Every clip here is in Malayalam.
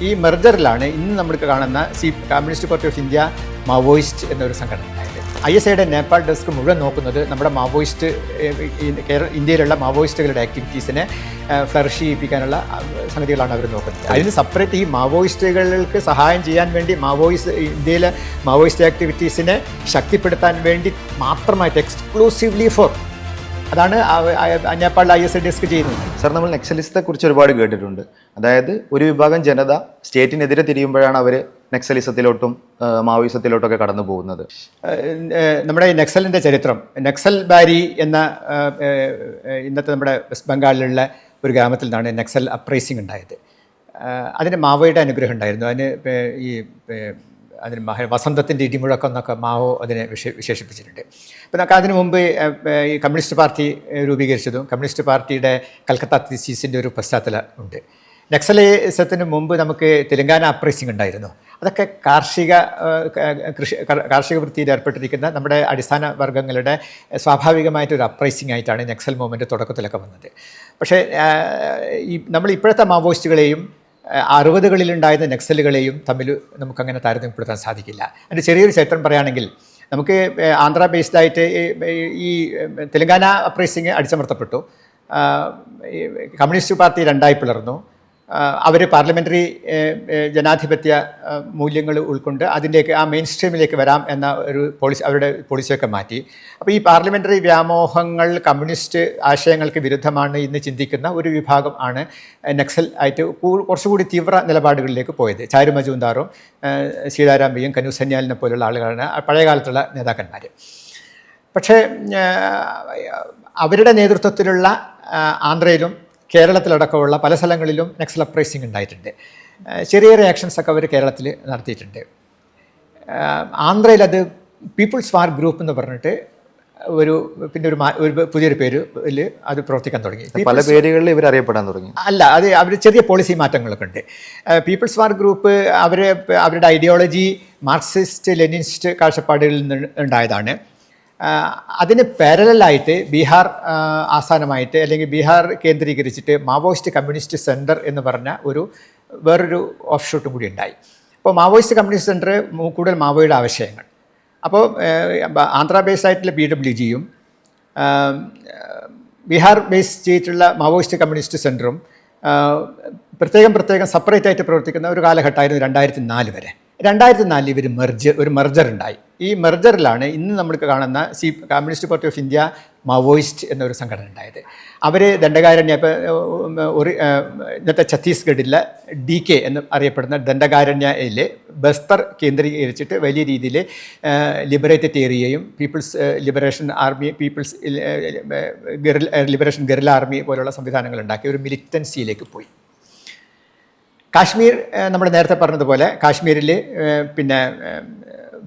ഈ മെർജറിലാണ് ഇന്ന് നമ്മൾ കാണുന്ന C communist party of India Maoist എന്നൊരു സംഘടന ഐ എസ് ഐയുടെ നേപ്പാൾ ഡെസ്ക് മുഴുവൻ നോക്കുന്നത് നമ്മുടെ മാവോയിസ്റ്റ് കേരള ഇന്ത്യയിലുള്ള മാവോയിസ്റ്റുകളുടെ ആക്ടിവിറ്റീസിനെ ഫ്ലറിഷ് ചെയ്യിപ്പിക്കാനുള്ള സംഗതികളാണ് അവർ നോക്കുന്നത്. അതിന് സെപ്പറേറ്റ് ഈ മാവോയിസ്റ്റുകൾക്ക് സഹായം ചെയ്യാൻ വേണ്ടി മാവോയിസ്റ്റ് ഇന്ത്യയിലെ മാവോയിസ്റ്റ് ആക്ടിവിറ്റീസിനെ ശക്തിപ്പെടുത്താൻ വേണ്ടി മാത്രമായിട്ട് എക്സ്ക്ലൂസീവ്ലി ഫോർ അതാണ് നേപ്പാളിൽ ഐ എസ് എ ഡെസ്ക് ചെയ്യുന്നത്. സർ നമ്മൾ നെക്സലിസ്റ്റെ കുറിച്ച് ഒരുപാട് കേട്ടിട്ടുണ്ട്. അതായത് ഒരു വിഭാഗം ജനത സ്റ്റേറ്റിനെതിരെ തിരിയുമ്പോഴാണ് അവർ നെക്സലിസത്തിലോട്ടും മാവോയിസത്തിലോട്ടൊക്കെ കടന്നു പോകുന്നത്. നമ്മുടെ ഈ നക്സലിന്റെ ചരിത്രം നെക്സൽ ബാരി എന്ന ഇന്നത്തെ നമ്മുടെ വെസ്റ്റ് ബംഗാളിലുള്ള ഒരു ഗ്രാമത്തിൽ നിന്നാണ് നെക്സൽ അപ്രൈസിങ് ഉണ്ടായത്. അതിന് മാവോയുടെ അനുഗ്രഹം ഉണ്ടായിരുന്നു. അതിന് ഈ അതിന് മഹ വസന്തത്തിന്റെ ഇടിമുഴക്കം എന്നൊക്കെ മാവോ അതിനെ വിശേ വിശേഷിപ്പിച്ചിട്ടുണ്ട്. അപ്പോൾ നമുക്ക് അതിനു മുമ്പ് ഈ കമ്മ്യൂണിസ്റ്റ് പാർട്ടി രൂപീകരിച്ചതും കമ്മ്യൂണിസ്റ്റ് പാർട്ടിയുടെ കൽക്കത്ത തീസീസിന്റെ ഒരു പശ്ചാത്തലം ഉണ്ട്. നക്സലിസത്തിന് മുമ്പ് നമുക്ക് തെലങ്കാന അപ്രൈസിംഗ് ഉണ്ടായിരുന്നു. അതൊക്കെ കാർഷിക കൃഷി കാർഷിക വൃത്തിയിൽ ഏർപ്പെട്ടിരിക്കുന്ന നമ്മുടെ അടിസ്ഥാന വർഗങ്ങളുടെ സ്വാഭാവികമായിട്ടൊരു അപ്രൈസിംഗ് ആയിട്ടാണ് നക്സൽ മൂവ്മെന്റ് തുടക്കത്തിലൊക്കെ വന്നത്. പക്ഷേ ഈ നമ്മൾ ഇപ്പോഴത്തെ മാവോയിസ്റ്റുകളെയും അറുപതുകളിലുണ്ടായിരുന്ന നക്സലുകളെയും തമ്മിൽ നമുക്കങ്ങനെ താരതമ്യപ്പെടുത്താൻ സാധിക്കില്ല. അതിന്റെ ചെറിയൊരു ചരിത്രം പറയുകയാണെങ്കിൽ നമുക്ക് ആന്ധ്ര ബേസ്ഡ് ആയിട്ട് ഈ- തെലങ്കാന അപ്രൈസിങ് അടിച്ചമർത്തപ്പെട്ടു. കമ്മ്യൂണിസ്റ്റ് പാർട്ടി രണ്ടായി പിളർന്നു. അവർ പാർലമെന്ററി ജനാധിപത്യ മൂല്യങ്ങൾ ഉൾക്കൊണ്ട് അതിലേക്ക് ആ മെയിൻ സ്ട്രീമിലേക്ക് വരാം എന്ന ഒരു പോളിസി അവരുടെ പോളിസിയൊക്കെ മാറ്റി. അപ്പോൾ ഈ പാർലമെന്ററി വ്യാമോഹങ്ങൾ കമ്മ്യൂണിസ്റ്റ് ആശയങ്ങൾക്ക് വിരുദ്ധമാണ് ഇന്ന് ചിന്തിക്കുന്ന ഒരു വിഭാഗം ആണ് നക്സൽ ആയിട്ട് കുറച്ചുകൂടി തീവ്ര നിലപാടുകളിലേക്ക് പോയത്. ചാരു മജുന്ദാറും സീതാരാം സീതാരാമയ്യും കനു സന്യാലിനെ പോലുള്ള ആളുകളാണ് പഴയകാലത്തുള്ള പഴയ കാലത്തുള്ള നേതാക്കന്മാർ പക്ഷേ അവരുടെ നേതൃത്വത്തിലുള്ള ആന്ധ്രയിലും കേരളത്തിലടക്കമുള്ള പല സ്ഥലങ്ങളിലും നക്സൽ അപ്രൈസിങ് ഉണ്ടായിട്ടുണ്ട്. ചെറിയ റിയാക്ഷൻസ് ഒക്കെ അവർ കേരളത്തിൽ നടത്തിയിട്ടുണ്ട്. ആന്ധ്രയിൽ അത് പീപ്പിൾസ് വാർ ഗ്രൂപ്പ് എന്ന് പറഞ്ഞിട്ട് ഒരു പിന്നെ ഒരു ഒരു പുതിയൊരു പേര് അത് പ്രവർത്തിക്കാൻ തുടങ്ങി. പല പേരുകളിൽ ഇവർ അറിയപ്പെടാൻ തുടങ്ങി. അല്ല അത് അവർ ചെറിയ പോളിസി മാറ്റങ്ങളൊക്കെ ഉണ്ട്. പീപ്പിൾസ് വാർ ഗ്രൂപ്പ് അവർ അവരുടെ ഐഡിയോളജി മാർക്സിസ്റ്റ് ലെനിനിസ്റ്റ് കാഴ്ചപ്പാടുകളിൽ നിന്ന് ഉണ്ടായതാണ്. അതിന് പാരലായിട്ട് ബീഹാർ ആസ്ഥാനമായിട്ട് അല്ലെങ്കിൽ ബീഹാർ കേന്ദ്രീകരിച്ചിട്ട് മാവോയിസ്റ്റ് കമ്മ്യൂണിസ്റ്റ് സെന്റർ എന്ന് പറഞ്ഞ ഒരു വേറൊരു ഓഫ് ഷൂട്ടും കൂടി ഉണ്ടായി. അപ്പോൾ മാവോയിസ്റ്റ് കമ്മ്യൂണിസ്റ്റ് സെന്റർ കൂടുതൽ മാവോയുടെ ആവശ്യങ്ങൾ. അപ്പോൾ ആന്ധ്രാ ബേസ് ആയിട്ടുള്ള ബി ഡബ്ല്യു ജിയും ബീഹാർ ബേസ് ചെയ്തിട്ടുള്ള മാവോയിസ്റ്റ് കമ്മ്യൂണിസ്റ്റ് സെന്ററും പ്രത്യേകം പ്രത്യേകം സെപ്പറേറ്റ് ആയിട്ട് പ്രവർത്തിക്കുന്ന ഒരു കാലഘട്ടമായിരുന്നു രണ്ടായിരത്തി നാല് വരെ. രണ്ടായിരത്തി നാലിൽ ഇവർ മെർജ് ഒരു മെർജർ ഉണ്ടായി. ഈ മെർജറിലാണ് ഇന്ന് നമ്മൾ കാണുന്ന C communist party of India Maoist എന്നൊരു സംഘടന ഉണ്ടായത്. അവർ ദണ്ഡകാരണ്യ ഇപ്പോൾ ഒരു ഇന്നത്തെ ഛത്തീസ്ഗഡിലെ ഡി കെ എന്ന് അറിയപ്പെടുന്ന ദണ്ഡകാരണ്യയിൽ ബസ്തർ കേന്ദ്രീകരിച്ചിട്ട് വലിയ രീതിയിൽ ലിബറേറ്റഡ് ഏരിയയും people's liberation army people's liberation guerrilla army പോലുള്ള സംവിധാനങ്ങൾ ഉണ്ടാക്കി ഒരു മിലിറ്റൻസിയിലേക്ക് പോയി. കാശ്മീർ നമ്മൾ നേരത്തെ പറഞ്ഞതുപോലെ കാശ്മീരിൽ പിന്നെ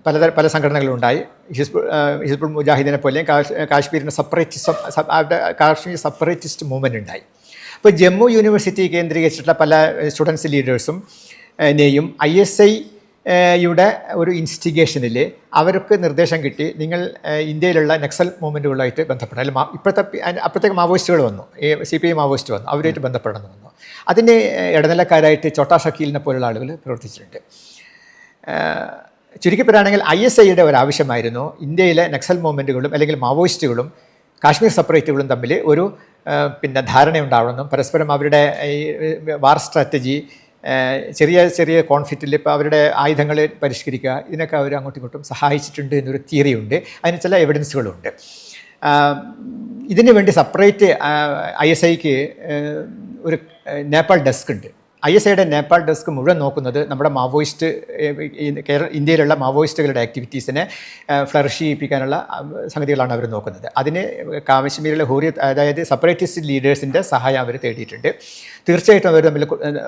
പലതര പല സംഘടനകളുണ്ടായി. ഹിസ്ബുൾ ഹിസ്ബുൾ മുജാഹിദിനെ പോലെയും കാശ് കാശ്മീരിന് സെപ്പറേറ്റിസം അവരുടെ കാശ്മീർ സെപ്പറേറ്റിസ്റ്റ് മൂവ്മെന്റ് ഉണ്ടായി. അപ്പോൾ ജമ്മു യൂണിവേഴ്സിറ്റി കേന്ദ്രീകരിച്ചിട്ടുള്ള പല സ്റ്റുഡൻസ് ലീഡേഴ്സും നെയും ഐ എസ് ഐ യുടെ ഒരു ഇൻസ്റ്റിഗേഷനിൽ അവർക്ക് നിർദ്ദേശം കിട്ടി. നിങ്ങൾ ഇന്ത്യയിലുള്ള നക്സൽ മൂവ്മെന്റുകളുമായിട്ട് ബന്ധപ്പെടണം അല്ലെങ്കിൽ ഇപ്പോഴത്തെ അപ്പോഴത്തേക്ക് മാവോയിസ്റ്റുകൾ വന്നു. സി പി ഐ മാവോയിസ്റ്റ് വന്നു. അവരുമായിട്ട് ബന്ധപ്പെടണം വന്നു. അതിന് ഇടനിലക്കാരായിട്ട് ചോട്ടാ ഷക്കീലിനെ പോലുള്ള ആളുകൾ പ്രവർത്തിച്ചിട്ടുണ്ട്. ചുരുക്കി പറയുകയാണെങ്കിൽ ഐ എസ് ഐയുടെ ഒരു ആവശ്യമായിരുന്നു ഇന്ത്യയിലെ നക്സൽ മൂവ്മെന്റുകളും അല്ലെങ്കിൽ മാവോയിസ്റ്റുകളും കാശ്മീർ സെപ്പറേറ്റുകളും തമ്മിൽ ഒരു പിന്നെ ധാരണയുണ്ടാവണമെന്നും പരസ്പരം അവരുടെ ഈ വാർ സ്ട്രാറ്റജി ചെറിയ ചെറിയ കോൺഫ്ലിക്റ്റിൽ ഇപ്പോൾ അവരുടെ ആയുധങ്ങൾ പരിഷ്കരിക്കുക ഇതിനൊക്കെ അവർ അങ്ങോട്ടും ഇങ്ങോട്ടും സഹായിച്ചിട്ടുണ്ട് എന്നൊരു തിയറി ഉണ്ട് അതിന് ചില എവിഡൻസുകളുണ്ട്. ഇതിനു വേണ്ടി സെപ്പറേറ്റ് ഐ എസ് ഐക്ക് ഒരു നേപ്പാൾ ഡെസ്ക് ഉണ്ട്. ഐ എസ് ഐയുടെ നേപ്പാൾ ഡെസ്ക് മുഴുവൻ നോക്കുന്നത് നമ്മുടെ മാവോയിസ്റ്റ് കേരള ഇന്ത്യയിലുള്ള മാവോയിസ്റ്റുകളുടെ ആക്ടിവിറ്റീസിനെ ഫ്ലറിഷ് ചെയ്യിപ്പിക്കാനുള്ള സംഗതികളാണ് അവർ നോക്കുന്നത്. അതിന് കാശ്മീരിലെ ഹൂറിയ അതായത് സെപ്പറേറ്റിസ്റ്റ് ലീഡേഴ്സിന്റെ സഹായം അവർ തേടിയിട്ടുണ്ട്. തീർച്ചയായിട്ടും അവർ തമ്മിൽ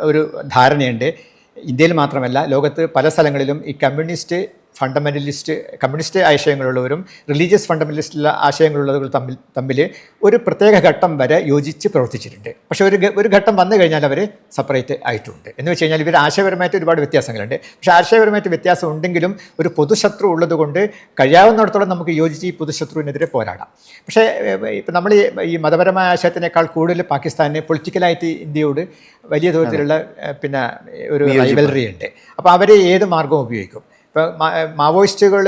ഒരു ധാരണയുണ്ട്. ഇന്ത്യയിൽ മാത്രമല്ല ലോകത്ത് പല സ്ഥലങ്ങളിലും ഈ കമ്മ്യൂണിസ്റ്റ് ഫണ്ടമെന്റലിസ്റ്റ് കമ്മ്യൂണിസ്റ്റ് ആശയങ്ങളുള്ളവരും റിലീജിയസ് ഫണ്ടമെന്റലിസ്റ്റ് ആശയങ്ങളുള്ളവരും തമ്മിൽ തമ്മിൽ ഒരു പ്രത്യേക ഘട്ടം വരെ യോജിച്ച് പ്രവർത്തിച്ചിട്ടുണ്ട്. പക്ഷേ ഒരു ഒരു ഘട്ടം വന്നു കഴിഞ്ഞാൽ അവർ സെപ്പറേറ്റ് ആയിട്ടുണ്ട്. എന്ന് വെച്ച് കഴിഞ്ഞാൽ ഇവർ ആശയപരമായിട്ട് ഒരുപാട് വ്യത്യാസങ്ങളുണ്ട്. പക്ഷേ ആശയപരമായിട്ട് വ്യത്യാസം ഉണ്ടെങ്കിലും ഒരു പൊതുശത്രു ഉള്ളതുകൊണ്ട് കഴിയാവുന്നിടത്തോളം നമുക്ക് യോജിച്ച് ഈ പൊതുശത്രുവിനെതിരെ പോരാടാം. പക്ഷേ ഇപ്പം നമ്മൾ ഈ- മതപരമായ ആശയത്തിനേക്കാൾ കൂടുതൽ പാകിസ്ഥാന് പൊളിറ്റിക്കലായിട്ട് ഇന്ത്യയോട് വലിയ തോതിലുള്ള പിന്നെ ഒരു റൈവലറി ഉണ്ട്. അപ്പോൾ അവർ ഏത് മാർഗവും ഉപയോഗിക്കും? ഇപ്പോൾ മാവോയിസ്റ്റുകൾ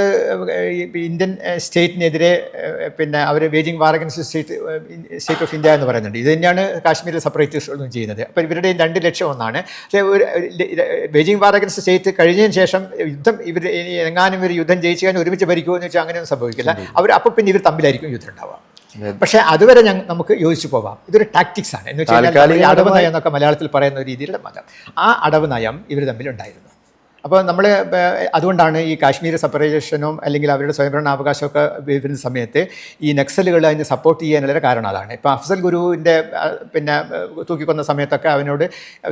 ഇന്ത്യൻ സ്റ്റേറ്റിനെതിരെ പിന്നെ അവർ waging war against state state of India എന്ന് പറയുന്നുണ്ട്. ഇത് തന്നെയാണ് കാശ്മീരിൽ സെപ്പറേറ്റിസ്റ്റുകളും ചെയ്യുന്നത്. അപ്പോൾ ഇവരുടെയും രണ്ട് ലക്ഷ്യം ഒന്നാണ്. പക്ഷേ ഒരു ബീജിംഗ് വാർ അഗൻസ്റ്റ് സ്റ്റേറ്റ് കഴിഞ്ഞതിന് ശേഷം യുദ്ധം ഇവർ എങ്ങാനും ഇവർ യുദ്ധം ജയിച്ചു കഴിഞ്ഞാൽ ഒരുമിച്ച് ഭരിക്കുമോ എന്ന് വെച്ചാൽ അങ്ങനെയൊന്നും സംഭവിക്കില്ല. അവർ അപ്പോൾ പിന്നെ ഇവർ തമ്മിലായിരിക്കും യുദ്ധം ഉണ്ടാവുക. പക്ഷേ അതുവരെ ഞങ്ങൾ നമുക്ക് യോജിച്ചു പോവാം. ഇതൊരു ടാക്ടിക്സ് ആണ്. എന്ന് വെച്ചാൽ അടവ് നയം എന്നൊക്കെ മലയാളത്തിൽ പറയുന്ന രീതിയിലുള്ള മതം. ആ അടവ് നയം ഇവർ തമ്മിൽ ഉണ്ടായിരുന്നു അപ്പോൾ നമ്മൾ അതുകൊണ്ടാണ് ഈ കാശ്മീർ സെപ്പറേഷനും അല്ലെങ്കിൽ അവരുടെ സ്വയംഭരണാവകാശമൊക്കെ വരുന്ന സമയത്ത് ഈ നക്സലുകൾ അതിന് സപ്പോർട്ട് ചെയ്യാനുള്ള കാരണം അതാണ്. ഇപ്പോൾ അഫ്സൽ ഗുരുവിന്റെ പിന്നെ തൂക്കിക്കൊന്ന സമയത്തൊക്കെ അവനോട്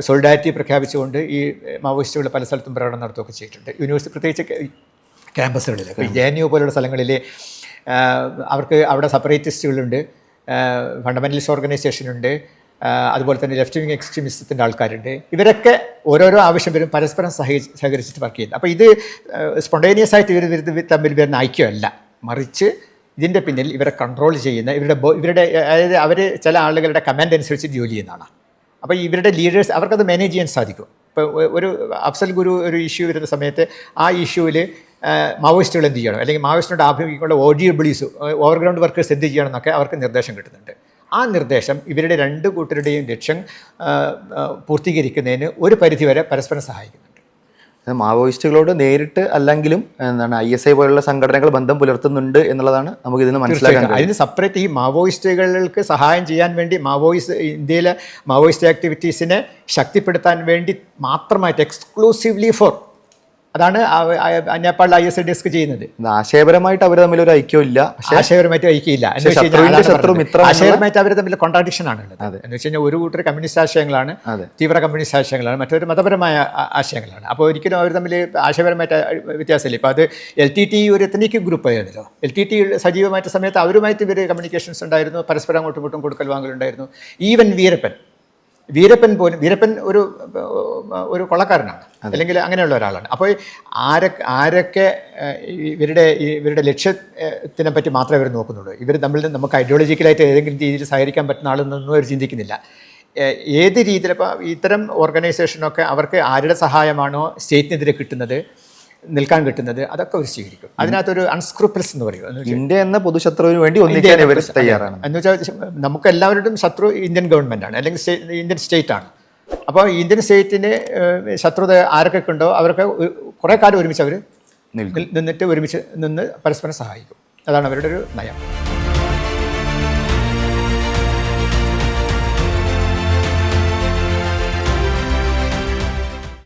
സോളിഡാരിറ്റി പ്രഖ്യാപിച്ചുകൊണ്ട് ഈ മാവോയിസ്റ്റുകൾ പല സ്ഥലത്തും പ്രകടനം നടത്തുകയൊക്കെ ചെയ്തിട്ടുണ്ട്. യൂണിവേഴ്സിറ്റി പ്രത്യേകിച്ച് ക്യാമ്പസുകളിൽ ജെ എൻ യു പോലുള്ള സ്ഥലങ്ങളിൽ അവർക്ക് അവിടെ സെപ്പറേറ്റിസ്റ്റുകളുണ്ട് ഫണ്ടമെന്റലിസ്റ്റ് ഓർഗനൈസേഷനുണ്ട് അതുപോലെ തന്നെ ലെഫ്റ്റ് വിങ് എക്സ്ട്രീമിസത്തിന്റെ ആൾക്കാരുണ്ട്. ഇവരൊക്കെ ഓരോരോ ആവശ്യം വരും പരസ്പരം സഹ സഹകരിച്ചിട്ട് വർക്ക് ചെയ്യുന്നത്. അപ്പോൾ ഇത് സ്പോണ്ടേനിയസ് ആയിട്ട് ഇവർ തമ്മിൽ വരുന്ന ഐക്യമല്ല. മറിച്ച് ഇതിന്റെ പിന്നിൽ ഇവരെ കൺട്രോൾ ചെയ്യുന്ന ഇവരുടെ ഇവരുടെ അതായത് അവർ ചില ആളുകളുടെ കമാൻഡ് അനുസരിച്ച് ജോലി ചെയ്യുന്നതാണ്. അപ്പോൾ ഇവരുടെ ലീഡേഴ്സ് അവർക്കത് മാനേജ് ചെയ്യാൻ സാധിക്കും. ഇപ്പോൾ ഒരു അഫ്സൽ ഗുരു ഒരു ഇഷ്യൂ വരുന്ന സമയത്ത് ആ ഇഷ്യൂവിൽ മാവോയിസ്റ്റുകൾ എന്ത് ചെയ്യണം? അല്ലെങ്കിൽ മാവോയിസ്റ്റിനോട് ആഭിമുഖ്യമുള്ള ഒ ഡി ഡബ്ല്യൂസ് ഓവർഗ്രൗണ്ട് വർക്കേഴ്സ് എന്ത് ചെയ്യണം എന്നൊക്കെ അവർക്ക് നിർദ്ദേശം കിട്ടുന്നുണ്ട്. ആ നിർദ്ദേശം ഇവരുടെ രണ്ട് കൂട്ടരുടെയും ലക്ഷ്യം പൂർത്തീകരിക്കുന്നതിന് ഒരു പരിധിവരെ പരസ്പരം സഹായിക്കുന്നുണ്ട്. മാവോയിസ്റ്റുകളോട് നേരിട്ട് അല്ലെങ്കിലും എന്താണ് ഐ എസ് ഐ പോലുള്ള സംഘടനകൾ ബന്ധം പുലർത്തുന്നുണ്ട് എന്നുള്ളതാണ് നമുക്ക് ഇതിന് മനസ്സിലാക്കാൻ അതിന് സെപ്പറേറ്റ് ഈ മാവോയിസ്റ്റുകൾക്ക് സഹായം ചെയ്യാൻ വേണ്ടി മാവോയിസ്റ്റ് ഇന്ത്യയിലെ മാവോയിസ്റ്റ് ആക്ടിവിറ്റീസിനെ ശക്തിപ്പെടുത്താൻ വേണ്ടി മാത്രമായിട്ട് എക്സ്ക്ലൂസീവ്ലി ഫോർ അതാണ് നേപ്പാളിൽ ഐ എസ് ഐ ഡെസ്ക് ചെയ്യുന്നത്. ആശയപരമായിട്ട് അവർ തമ്മിൽ ഒരു ഐക്യമില്ല ഇല്ല. ആശയപരമായിട്ട് ഐക്യമില്ല. ആശയപരമായിട്ട് അവർ തമ്മിൽ കോൺട്രാഡിക്ഷൻ അതെ. എന്ന് വെച്ച് കഴിഞ്ഞാൽ ഒരു കൂട്ടർ കമ്മ്യൂണിസ്റ്റ് ആശയങ്ങളാണ് തീവ്ര കമ്മ്യൂണിസ്റ്റ് ആശയങ്ങളാണ് മറ്റൊരു മതപരമായ ആശയങ്ങളാണ്. അപ്പോൾ ഒരിക്കലും അവർ തമ്മിൽ ആശയപരമായിട്ട് വ്യത്യാസമില്ല. ഇപ്പോൾ അത് എൽ ടി ടി ഒരു എത്തനിക് ഗ്രൂപ്പ് ആയിരുന്നല്ലോ. എൽ ടി ടി സജീവമായിട്ട് സമയത്ത് അവരുമായിട്ട് ഇവർ കമ്മ്യൂണിക്കേഷൻസ് ഉണ്ടായിരുന്നു. പരസ്പരം അങ്ങോട്ടും ഇങ്ങോട്ടും കൊടുക്കൽ വാങ്ങലുണ്ടായിരുന്നു. ഈവൻ വീരപ്പൻ വീരപ്പൻ പോലും വീരപ്പൻ ഒരു ഒരു കൊള്ളക്കാരനാണ്. അല്ലെങ്കിൽ അങ്ങനെയുള്ള ഒരാളാണ്. അപ്പോൾ ആരൊക്കെ ആരൊക്കെ ഇവരുടെ ഇവരുടെ ലക്ഷ്യത്തിനെ പറ്റി മാത്രമേ ഇവർ നോക്കുന്നുള്ളൂ. ഇവർ തമ്മിൽ നമുക്ക് ഐഡിയോളജിക്കലായിട്ട് ഏതെങ്കിലും രീതിയിൽ സഹകരിക്കാൻ പറ്റുന്ന ആളെന്നൊന്നും അവർ ചിന്തിക്കുന്നില്ല. ഏത് രീതിയിൽ ഇപ്പോൾ ഇത്തരം ഓർഗനൈസേഷനൊക്കെ അവർക്ക് ആരുടെ സഹായമാണോ സ്റ്റേറ്റിനെതിരെ കിട്ടുന്നത്? നിൽക്കാൻ കിട്ടുന്നത് അതൊക്കെ അവർ സ്വീകരിക്കും. അതിനകത്തൊരു അൺസ്ക്രൂപ്പിൾസ് എന്ന് പറയും. ഇന്ത്യ എന്ന പൊതുശത്രുവിന് വേണ്ടി ഒന്നിക്കാൻ ഇവർ തയ്യാറാണ്. എന്ന് വെച്ചാൽ നമുക്ക് എല്ലാവരുടെയും ശത്രു ഇന്ത്യൻ ഗവൺമെന്റ് ആണ്. അല്ലെങ്കിൽ ഇന്ത്യൻ സ്റ്റേറ്റ് ആണ്. അപ്പോൾ ഇന്ത്യൻ സ്റ്റേറ്റിന് ശത്രുത ആരൊക്കെ ഉണ്ടോ അവരൊക്കെ കുറേ കാലം ഒരുമിച്ച് അവർ നിന്നിട്ട് ഒരുമിച്ച് നിന്ന് പരസ്പരം സഹായിക്കും. അതാണ് അവരുടെ ഒരു നയം.